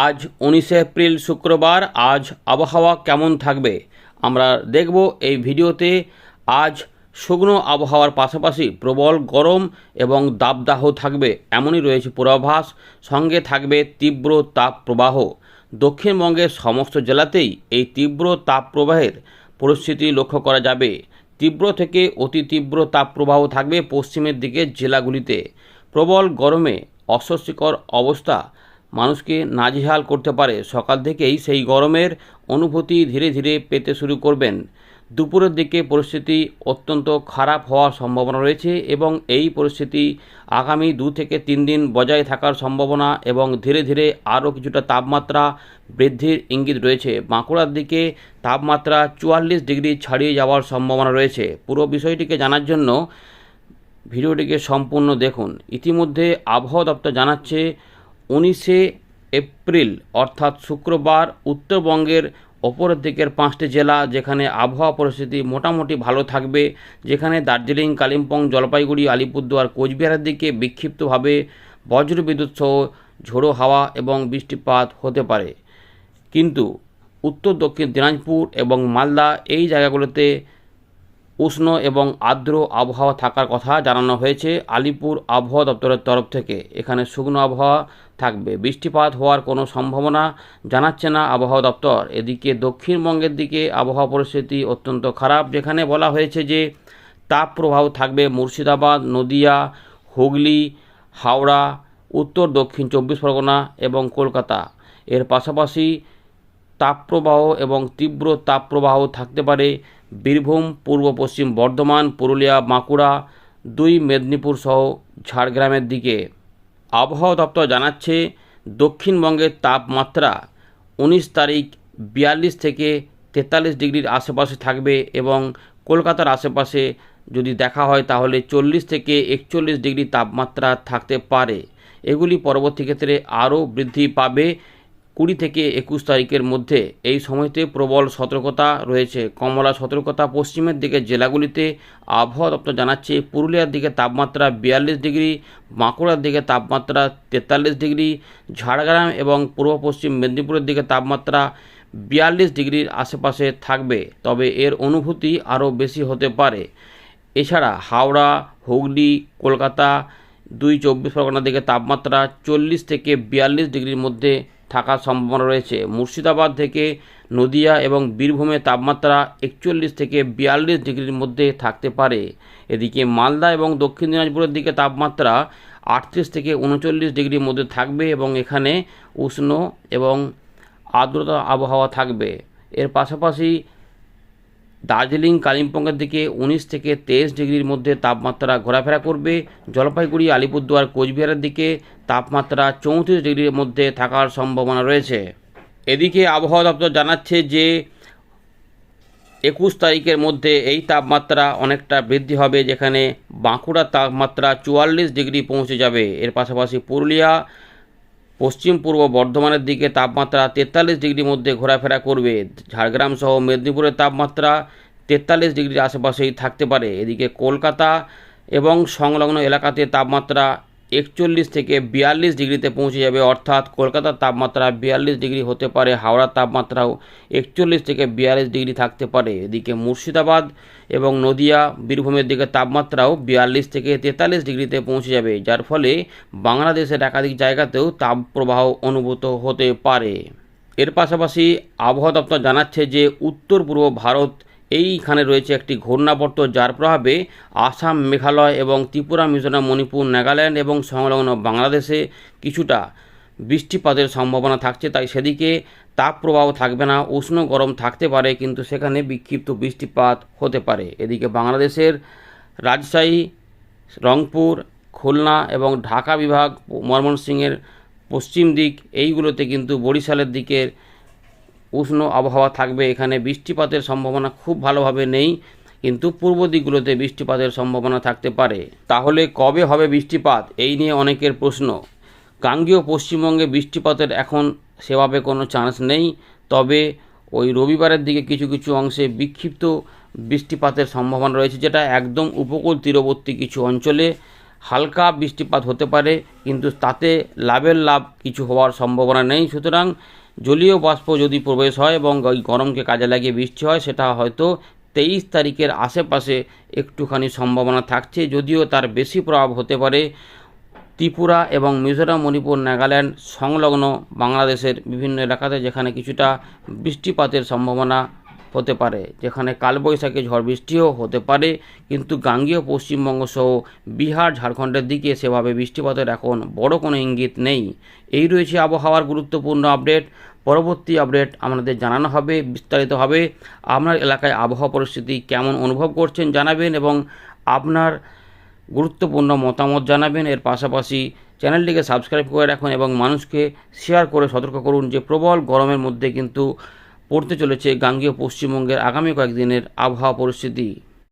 আজ উনিশে এপ্রিল শুক্রবার, আজ আবহাওয়া কেমন থাকবে? আমরা দেখব এই ভিডিওতে। আজ শুকনো আবহাওয়ার পাশাপাশি প্রবল গরম এবং দাবদাহ থাকবে, এমনই রয়েছে পূর্বাভাস। সঙ্গে থাকবে তীব্র তাপ প্রবাহ দক্ষিণবঙ্গের সমস্ত জেলাতেই এই তীব্র তাপ প্রবাহের পরিস্থিতি লক্ষ্য করা যাবে। তীব্র থেকে অতি তীব্র তাপপ্রবাহ থাকবে পশ্চিমের দিকের জেলাগুলিতে। প্রবল গরমে অস্বস্তিকর অবস্থা মানুষকে নাজেহাল করতে পারে। সকাল থেকেই সেই গরমের অনুভূতি ধীরে ধীরে পেতে শুরু করবেন। দুপুরের দিকে পরিস্থিতি অত্যন্ত খারাপ হওয়ার সম্ভাবনা রয়েছে এবং এই পরিস্থিতি আগামী দু থেকে তিন দিন বজায় থাকার সম্ভাবনা এবং ধীরে ধীরে আরও কিছুটা তাপমাত্রা বৃদ্ধির ইঙ্গিত রয়েছে। বাঁকুড়ার দিকে তাপমাত্রা চুয়াল্লিশ ডিগ্রি ছাড়িয়ে যাওয়ার সম্ভাবনা রয়েছে। পুরো বিষয়টিকে জানার জন্য ভিডিওটিকে সম্পূর্ণ দেখুন। ইতিমধ্যে আবহাওয়া দপ্তর জানাচ্ছে উনিশে এপ্রিল, অর্থাৎ শুক্রবার, উত্তরবঙ্গের ওপরের দিকের পাঁচটি জেলা যেখানে আবহাওয়া পরিস্থিতি মোটামুটি ভালো থাকবে, যেখানে দার্জিলিং, কালিম্পং, জলপাইগুড়ি, আলিপুরদুয়ার, কোচবিহারের দিকে বিক্ষিপ্তভাবে বজ্রবিদ্যুৎ সহ ঝোড়ো হাওয়া এবং বৃষ্টিপাত হতে পারে। কিন্তু উত্তর, দক্ষিণ দিনাজপুর এবং মালদা এই জায়গাগুলোতে উষ্ণ এবং আর্দ্র আবহাওয়া থাকার কথা জানানো হয়েছে আলিপুর আবহাওয়া দপ্তরের তরফ থেকে। এখানে শুকনো আবহাওয়া থাকবে। বৃষ্টিপাত হওয়ার কোনো সম্ভাবনা জানাচ্ছে না আবহাওয়া দপ্তর। এদিকে দক্ষিণবঙ্গের দিকে আবহাওয়া পরিস্থিতি অত্যন্ত খারাপ, যেখানে বলা হয়েছে যে তাপ প্রভাব থাকবে মুর্শিদাবাদ, নদিয়া, হুগলি, হাওড়া, উত্তর, দক্ষিণ চব্বিশ পরগনা এবং কলকাতা। এর পাশাপাশি তাপপ্রবাহ এবং তীব্র তাপপ্রবাহ থাকতে পারে বীরভূম, পূর্ব পশ্চিম বর্ধমান, পুরুলিয়া, বাঁকুড়া, দুই মেদিনীপুর সহ ঝাড়গ্রামের দিকে। আবহাওয়া দপ্তর জানাচ্ছে দক্ষিণবঙ্গের তাপমাত্রা উনিশ তারিখ বিয়াল্লিশ থেকে তেতাল্লিশ ডিগ্রির আশেপাশে থাকবে এবং কলকাতার আশেপাশে যদি দেখা হয় তাহলে চল্লিশ থেকে একচল্লিশ ডিগ্রি তাপমাত্রা থাকতে পারে। এগুলি পরবর্তী ক্ষেত্রে আরও বৃদ্ধি পাবে কুড়ি থেকে একুশ তারিখের মধ্যে এই সময়তে প্রবল সতর্কতা রয়েছে। কমলা সতর্কতা পশ্চিমের দিকে জেলাগুলিতে আবহাওয়া দপ্তর জানাচ্ছে, পুরুলিয়ার দিকে তাপমাত্রা বিয়াল্লিশ ডিগ্রি, বাঁকুড়ার দিকে তাপমাত্রা তেতাল্লিশ ডিগ্রি, ঝাড়গ্রাম এবং পূর্ব পশ্চিম মেদিনীপুরের দিকে তাপমাত্রা বিয়াল্লিশ ডিগ্রির আশেপাশে থাকবে। তবে এর অনুভূতি আরও বেশি হতে পারে। এছাড়া হাওড়া, হুগলি, কলকাতা দুই চব্বিশ পরগনার দিকে তাপমাত্রা চল্লিশ থেকে বিয়াল্লিশ ডিগ্রির মধ্যে থাকার সম্ভাবনা রয়েছে। মুর্শিদাবাদ থেকে নদিয়া এবং বীরভূমে তাপমাত্রা একচল্লিশ থেকে বিয়াল্লিশ ডিগ্রির মধ্যে থাকতে পারে। এদিকে মালদা এবং দক্ষিণ দিনাজপুরের দিকে তাপমাত্রা আটত্রিশ থেকে উনচল্লিশ ডিগ্রির মধ্যে থাকবে এবং এখানে উষ্ণ এবং আর্দ্রতা আবহাওয়া থাকবে। এর পাশাপাশি দার্জিলিং, কালিম্পংয়ের দিকে উনিশ থেকে তেইশ ডিগ্রির মধ্যে তাপমাত্রা ঘোরাফেরা করবে। জলপাইগুড়ি, আলিপুরদুয়ার, কোচবিহারের দিকে তাপমাত্রা চৌত্রিশ ডিগ্রির মধ্যে থাকার সম্ভাবনা রয়েছে। এদিকে আবহাওয়া দপ্তর জানাচ্ছে যে, একুশ তারিখের মধ্যে এই তাপমাত্রা অনেকটা বৃদ্ধি হবে, যেখানে বাঁকুড়ার তাপমাত্রা চুয়াল্লিশ ডিগ্রি পৌঁছে যাবে। এর পাশাপাশি পুরুলিয়া পশ্চিম পূর্ব বর্ধমানের দিকে তাপমাত্রা তেতাল্লিশ ডিগ্রির মধ্যে ঘোরাফেরা করবে। ঝাড়গ্রাম সহ মেদিনীপুরের তাপমাত্রা তেতাল্লিশ ডিগ্রির আশেপাশেই থাকতে পারে। এদিকে কলকাতা এবং সংলগ্ন এলাকাতে তাপমাত্রা একচল্লিশ থেকে বিয়াল্লিশ ডিগ্রিতে পৌঁছে যাবে, অর্থাৎ কলকাতার তাপমাত্রা বিয়াল্লিশ ডিগ্রি হতে পারে, হাওড়ার তাপমাত্রাও একচল্লিশ থেকে বিয়াল্লিশ ডিগ্রি থাকতে পারে। এদিকে মুর্শিদাবাদ এবং নদিয়া, বীরভূমের দিকে তাপমাত্রাও বিয়াল্লিশ থেকে তেতাল্লিশ ডিগ্রিতে পৌঁছে যাবে, যার ফলে বাংলাদেশের একাধিক জায়গাতেও তাপপ্রবাহ অনুভূত হতে পারে। এর পাশাপাশি আবহাওয়া দপ্তর জানাচ্ছে যে উত্তর পূর্ব ভারত এইখানে রয়েছে একটি ঘূর্ণাবর্ত, যার প্রভাবে আসাম, মেঘালয় এবং ত্রিপুরা, মিজোরাম, মণিপুর, নাগাল্যান্ড এবং সংলগ্ন বাংলাদেশে কিছুটা বৃষ্টিপাতের সম্ভাবনা থাকছে। তাই সেদিকে তাপপ্রবাহ থাকবে না, উষ্ণ গরম থাকতে পারে, কিন্তু সেখানে বিক্ষিপ্ত বৃষ্টিপাত হতে পারে। এদিকে বাংলাদেশের রাজশাহী, রংপুর, খুলনা এবং ঢাকা বিভাগ ময়মনসিংহের পশ্চিম দিক, এইগুলোতে কিন্তু বরিশালের দিকের উষ্ণ আবহাওয়া থাকবে। এখানে বৃষ্টিপাতের সম্ভাবনা খুব ভালোভাবে নেই, কিন্তু পূর্ব দিকগুলোতে বৃষ্টিপাতের সম্ভাবনা থাকতে পারে। তাহলে কবে হবে বৃষ্টিপাত? এই নিয়ে অনেকের প্রশ্ন। গাঙ্গীয় পশ্চিমবঙ্গে বৃষ্টিপাতের এখন সেভাবে কোনো চান্স নেই, তবে ওই রবিবারের দিকে কিছু কিছু অংশে বিক্ষিপ্ত বৃষ্টিপাতের সম্ভাবনা রয়েছে, যেটা একদম উপকূল তীরবর্তী কিছু অঞ্চলে হালকা বৃষ্টিপাত হতে পারে, কিন্তু তাতে লাভের লাভ কিছু হওয়ার সম্ভাবনা নেই। সুতরাং জলীয় বাষ্প যদি প্রবেশ হয় এবং ওই গরমকে কাজে লাগিয়ে বৃষ্টি হয়, সেটা হয়তো তেইশ তারিখের আশেপাশে একটুখানি সম্ভাবনা থাকছে। যদিও তার বেশি প্রভাব হতে পারে ত্রিপুরা এবং মিজোরাম, মণিপুর, নাগাল্যান্ড সংলগ্ন বাংলাদেশের বিভিন্ন এলাকাতে, যেখানে কিছুটা বৃষ্টিপাতের সম্ভাবনা হতে পারে, যেখানে কালবৈশাখী ঝড় বৃষ্টিও হতে পারে। কিন্তু গাঙ্গীয় পশ্চিমবঙ্গ সহ বিহার, ঝাড়খণ্ডের দিকে সেভাবে বৃষ্টিপাতের এখন বড় কোনো ইঙ্গিত নেই। এই রয়েছে আবহাওয়ার গুরুত্বপূর্ণ আপডেট। পরবর্তী আপডেট আমাদের জানানো হবে, বিস্তারিত হবে। আপনার এলাকায় আবহাওয়া পরিস্থিতি কেমন অনুভব করছেন জানাবেন এবং আপনার গুরুত্বপূর্ণ মতামত জানাবেন। এর পাশাপাশি চ্যানেলটিকে সাবস্ক্রাইব করে রাখুন এবং মানুষকে শেয়ার করে সতর্ক করুন যে প্রবল গরমের মধ্যে কিন্তু পড়তে চলেছে গাঙ্গীয় পশ্চিমবঙ্গের আগামী কয়েকদিনের আবহাওয়া পরিস্থিতি।